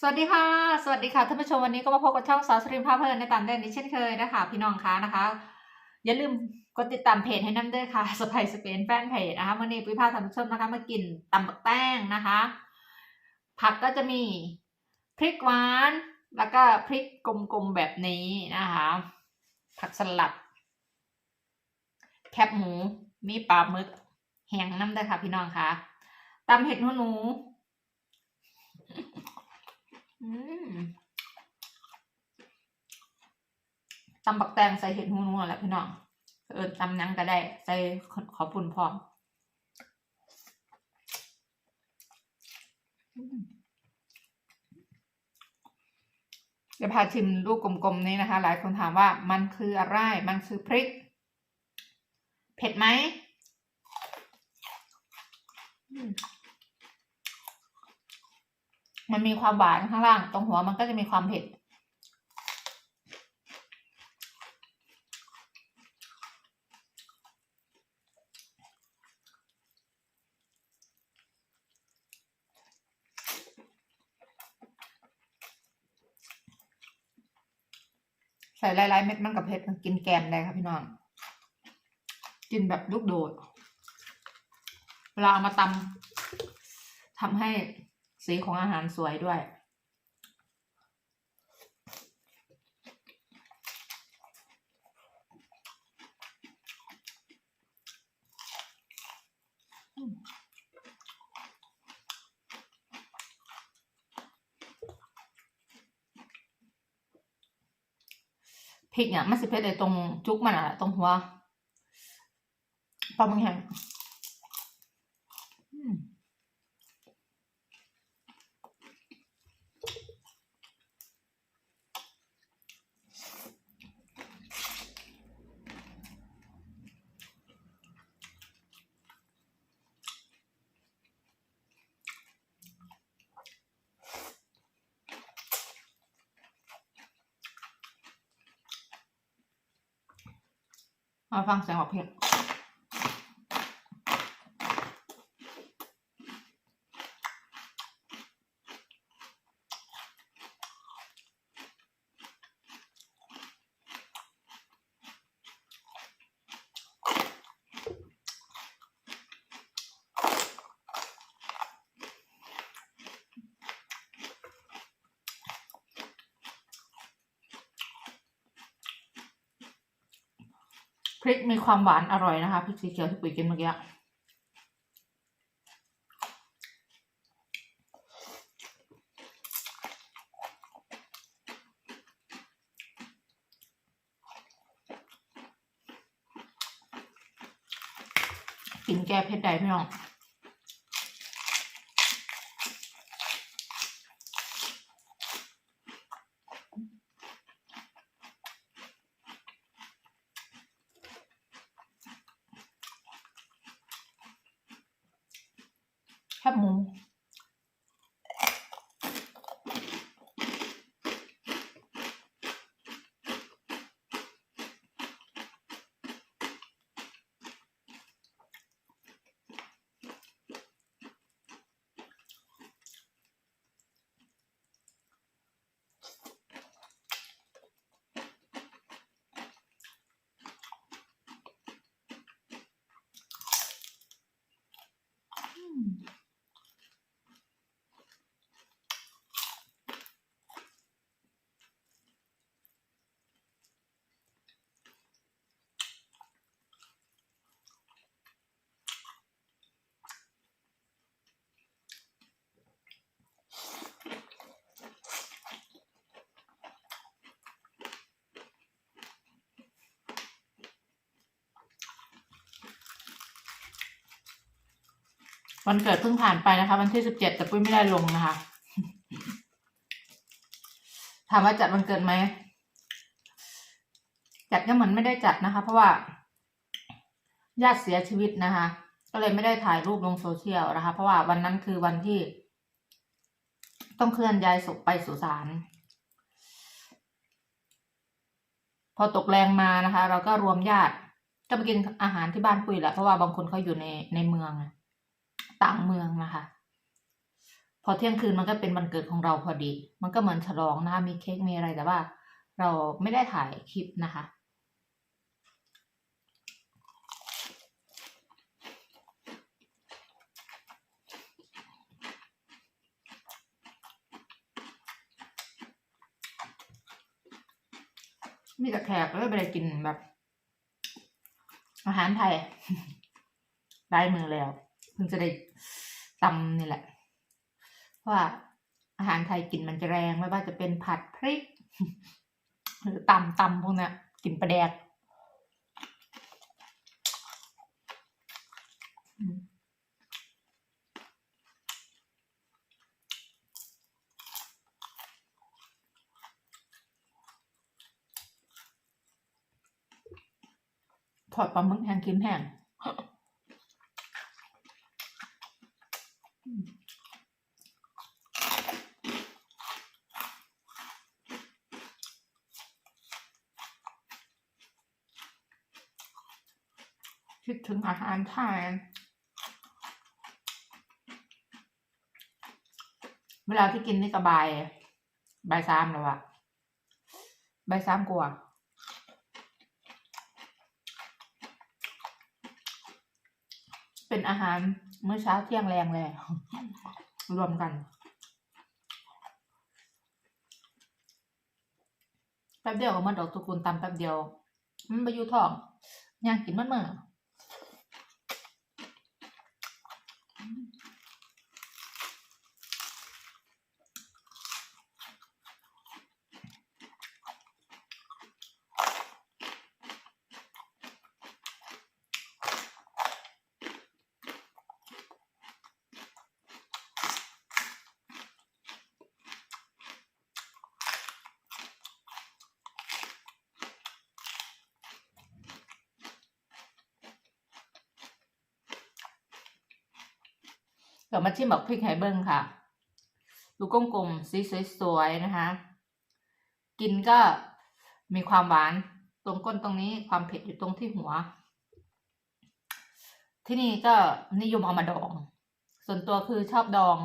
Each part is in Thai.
สวัสดีค่ะ สวัสดีค่ะท่านผู้ชมวันนี้ก็มาพบกับช่องสาวสตรีมภาพเพลินในตามเด่นนี้เช่นเคยนะคะพี่น้องคะนะคะ อย่าลืมกดติดตามเพจให้น้ำด้วยค่ะสไปสเปนแฟนเพจนะคะวันนี้ปุ้ยพาท่านผู้ชมนะคะมากินตำบักแป้งนะคะ ผักก็จะมีพริกหวาน แล้วก็พริกกลมๆแบบนี้นะคะ ผักสลัด แคบหมูมีปลาหมึกแห้งน้ำด้วยค่ะพี่น้องคะตำเห็ดหูหนู ตำบักแตงใส่เห็ดหูนูนั่นแหละพี่น้องเออตำหยังก็ได้ ใส่ขอปุ่นพร้อมเดี๋ยวพาชิมลูกกลมๆนี้นะคะ หลายคนถามว่ามันคืออะไร มันคือพริก เผ็ดไหม มันมีความหวานข้างล่าง ตรงหัวมันก็จะมีความเผ็ด ใส่หลายๆเม็ดมันกับเผ็ดมันกินแกมได้ครับพี่น้อง กินแบบลูกโดด เวลาเอามาตำทำให้ สีของอาหารสวยด้วย พริกเนี่ยมันสิเผ็ดเลยตรงจุกมันอะตรงหัวปลาหมึกแห้ง มาฟังเสียงของเพลง พริกมีความหวานอร่อยนะคะพริกสีเขียวที่ปุ๋ยกินเมื่อกี้กินแก้เผ็ดได้พี่น้อง แคบหมู อืม วันเกิดเพิ่งผ่านไปนะคะ วันที่สิบเจ็ดแต่ปุ้ยไม่ได้ลงนะคะ ถามว่าจัดวันเกิดไหมจัดก็เหมือนไม่ได้จัดนะคะ เพราะว่าญาติเสียชีวิตนะคะ ก็เลยไม่ได้ถ่ายรูปลงโซเชียลนะคะ เพราะว่าวันนั้นคือวันที่ ต้องเคลื่อนย้ายศพไปสุสานพอตกแรงมานะคะ เราก็รวมญาติก็ไปกินอาหารที่บ้านปุ้ยแหละเพราะว่าบางคนเขาอยู่ในในเมืองอะ ต่างเมืองนะคะ พอเที่ยงคืนมันก็เป็นวันเกิดของเราพอดี มันก็เหมือนฉลองนะคะมีเค้กมีอะไรแต่ว่า เราไม่ได้ถ่ายคลิปนะคะมีแต่แขกแล้วก็ไปได้กินแบบ อาหารไทยได้มือแล้ว เพิ่งจะได้ตำนี่แหละ ว่าอาหารไทยกลิ่นมันจะแรงไม่ว่าจะเป็นผัดพริก หรือตำตำพวกนี้กลิ่นปลาแดกอืมทอดปลาหมึกแห้งกินแห้ง คิดถึงอาหารไทยเวลาที่กินนี่ก็บายบายสามแล้วอะบายสามกว่าเป็นอาหารเมื้อเช้าเที่ยงแรงเลยรวมกันแป๊บเดียวก็มันดอกตุกุลตำแป๊บเดียว มันไปอยู่ท้องย่างกินมันเมื่อ เดี๋ยวมาชิมแบบพริกไฮเบิ้งค่ะดูกลมๆสีสวยๆนะคะ กินก็มีความหวานตรงก้นตรงนี้ความเผ็ดอยู่ตรงที่หัว ที่นี่ก็นิยมเอามาดอง ส่วนตัวคือชอบดอง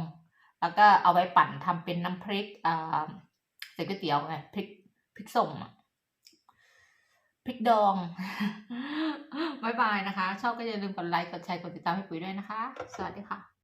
แล้วก็เอาไว้ปั่นทำเป็นน้ำพริกอ่าใส่ก๋วยเตี๋ยวไงพริกพริกส้มอะพริกดองบายบายนะคะ ชอบก็อย่าลืมกดไลค์ กดแชร์ กดติดตามให้ปุ๋ยด้วยนะคะ สวัสดีค่ะ